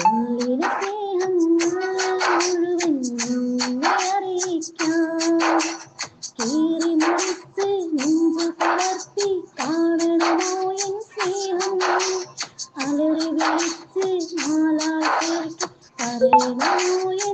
ഉള്ളിലെ സ്നേഹങ്ങൾ മുഴുവൻ നിന്നെ അറിയിക്കാം കീറി മുറിച്ച് നെഞ്ചു പുലർത്തി കാണണമോ എൻ സ്നേഹം അലറി വിളിച്ച് നാലാൾ കേൾക്കി പറയണമോ എൻ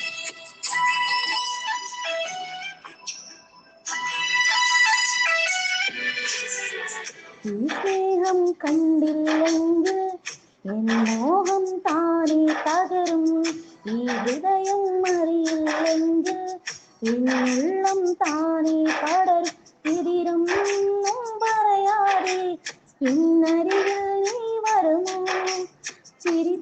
ഈ സ്നേഹം കണ്ടില്ലെങ്കിൽ എൻ മോഹം താനെ തകരും. ഈ ഹൃദയം അറിയില്ലെങ്കിൽ എന്നുള്ളം താനെ പടരും. ഇതിരൊന്നും പറയാതെ ഇന്നരികിൽ നീ വരുമോ? ചിരി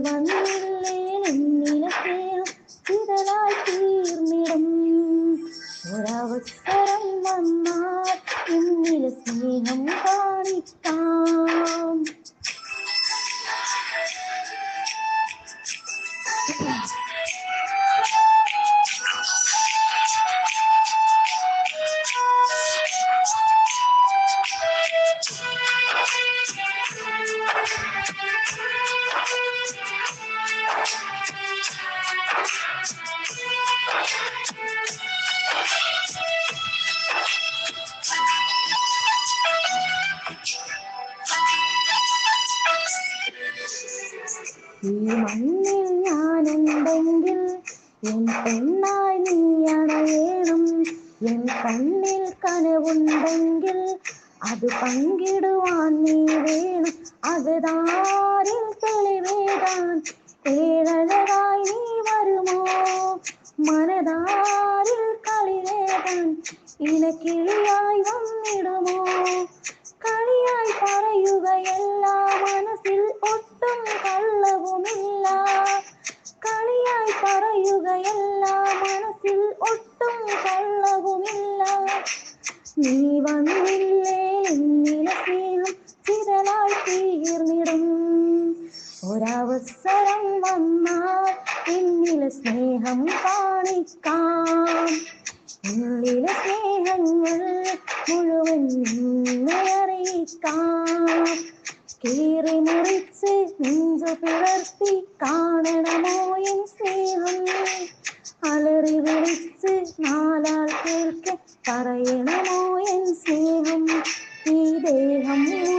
നീ വന്നില്ലേ എന്നിലെ സ്നേഹം ചിതലായി തീർന്നിടും ഒരവസരം വന്നാൽ എന്നിലെ സ്നേഹം കാണിക്കാം ഈ മണ്ണിൽ ഞാനുണ്ടെങ്കിൽ എൻ പെണ്ണായി നീ അണയേണം എൻ കണ്ണിൽ കനവുണ്ടെങ്കിൽ അത് പങ്കിടുവാൻ നീ വേണം അകതാരിൽ തെളിവേകാൻ ഏഴഴകായി നീ மனதாரில் களிரேதான். இனக்கிளியாய் வந்திடுமோ களியாய் பறையுக எல்லா மனசில் ஒட்டும் கள்ளவும் இல்லா களியாய் பறையுக எல்லா மனசில் ஒட்டும் கள்ளவும் இல்லா நீ வந்தில் ഒരവസരം വന്നാൽ എന്നിലെ സ്നേഹം കാണിക്കാം. ഉള്ളിലെ സ്നേഹങ്ങൾ മുഴുവൻ അറിയിക്കാം. കീറി മുറിച്ച് നെഞ്ചു പിളർത്തി കാണണമോ എൻ സ്നേഹം? അലറി വിളിച്ച് നാലാൾ കേൾക്കെ പറയണമോ എൻ സ്നേഹം? ഈ ദേഹം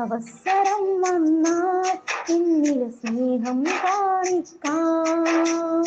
ഒരവസരം വന്നാൽ എന്നിലെ സ്നേഹം കാണിക്കാം.